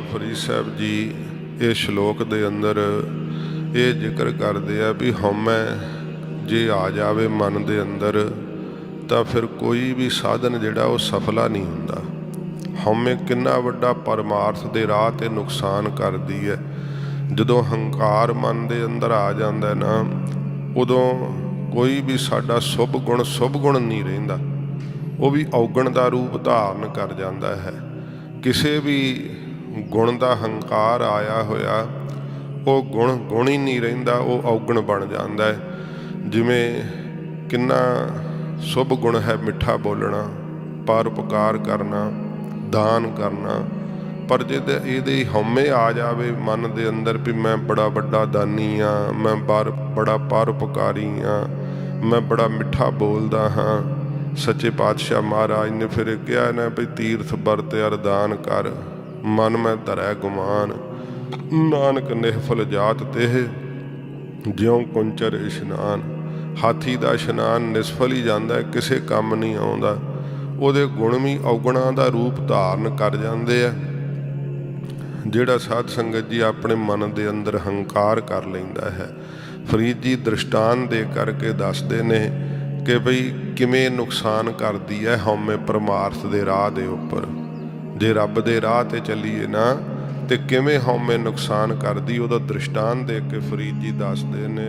ਫਰੀਦ ਸਾਹਿਬ ਜੀ, ਇਹ ਸ਼ਲੋਕ ਦੇ ਅੰਦਰ ਇਹ ਜ਼ਿਕਰ ਕਰਦੇ ਆ ਵੀ ਹਉਮੈ ਜੇ ਆ ਜਾਵੇ ਮਨ ਦੇ ਅੰਦਰ, ਤਾਂ ਫਿਰ ਕੋਈ ਵੀ ਸਾਧਨ ਜਿਹੜਾ ਉਹ ਸਫਲਾ ਨਹੀਂ ਹੁੰਦਾ। ਹਉਮੈ ਕਿੰਨਾ ਵੱਡਾ ਪਰਮਾਰਥ ਦੇ ਰਾਹ ਤੇ ਨੁਕਸਾਨ ਕਰਦੀ ਹੈ ਜਦੋਂ ਹੰਕਾਰ ਮਨ ਦੇ ਅੰਦਰ ਆ ਜਾਂਦਾ ਨਾ, ਉਦੋਂ ਕੋਈ ਵੀ ਸਾਡਾ ਸੁਭ ਗੁਣ ਸੁਭ ਗੁਣ ਨਹੀਂ ਰਹਿੰਦਾ। ਉਹ ਵੀ ਔਗਣ ਦਾ ਰੂਪ ਧਾਰਨ ਕਰ ਜਾਂਦਾ ਹੈ। ਕਿਸੇ ਵੀ ਗੁਣ ਦਾ ਹੰਕਾਰ ਆਇਆ ਹੋਇਆ, ਉਹ ਗੁਣ ਗੁਣ ਹੀ ਨਹੀਂ ਰਹਿੰਦਾ, ਉਹ ਔਗਣ ਬਣ ਜਾਂਦਾ ਹੈ। ਜਿਵੇਂ ਕਿੰਨਾ ਸੁਭ ਗੁਣ ਹੈ ਮਿੱਠਾ ਬੋਲਣਾ ਪਰਉਪਕਾਰ ਕਰਨਾ, ਦਾਨ ਕਰਨਾ, ਪਰ ਜਦ ਇਹਦੇ ਹਉਮੈ ਆ ਜਾਵੇ ਮਨ ਦੇ ਅੰਦਰ ਵੀ ਮੈਂ ਬੜਾ ਵੱਡਾ ਦਾਨੀ ਆ ਮੈਂ ਬਰ ਬੜਾ ਪਰਉਪਕਾਰੀ ਆ ਮੈਂ ਬੜਾ ਮਿੱਠਾ ਬੋਲਦਾ ਹਾਂ। ਸੱਚੇ ਪਾਤਸ਼ਾਹ ਮਹਾਰਾਜ ਨੇ ਫਿਰ ਕਿਹਾ ਨਾ ਵੀ ਤੀਰਥ ਵਰਤ ਅਰਦਾਨ ਕਰ। ਮਨ ਮੈਂ ਧਰੈ ਗੁਮਾਨ। ਨਾਨਕ ਨਿਹਫਲ ਜਾਤ ਤੇ ਜਿਉ ਕੁੰਚਰ ਇਸ਼ਨਾਨ। ਹਾਥੀ ਦਾ ਇਸ਼ਨਾਨ ਨਿਸਫਲ ਹੀ ਜਾਂਦਾ ਕਿਸੇ ਕੰਮ ਨਹੀਂ ਆਉਂਦਾ। ਉਹਦੇ ਗੁਣ ਵੀ ਔਗਣਾ ਦਾ ਰੂਪ ਧਾਰਨ ਕਰ ਜਾਂਦੇ ਆ। ਜਿਹੜਾ ਸਾਧ ਸੰਗਤ ਜੀ ਆਪਣੇ ਮਨ ਦੇ ਅੰਦਰ ਹੰਕਾਰ ਕਰ ਲੈਂਦਾ ਹੈ, ਫਰੀਦ ਜੀ ਦ੍ਰਿਸ਼ਟਾਨ ਦੇ ਕਰਕੇ ਦੱਸਦੇ ਨੇ ਕਿ ਭਈ ਕਿਵੇਂ ਨੁਕਸਾਨ ਕਰਦੀ ਹੈ ਹਉਮੈ ਪਰਮਾਰਥ ਦੇ ਰਾਹ ਦੇ ਉੱਪਰ। ਜੇ ਰੱਬ ਦੇ ਰਾਹ ਤੇ ਚੱਲੀਏ ਨਾ, ਤੇ ਕਿਵੇਂ ਹਉਮੈ ਨੁਕਸਾਨ ਕਰਦੀ, ਉਹਦਾ ਦ੍ਰਿਸ਼ਟਾਂਤ ਦੇ ਕੇ ਫਰੀਦ ਜੀ ਦੱਸਦੇ ਨੇ।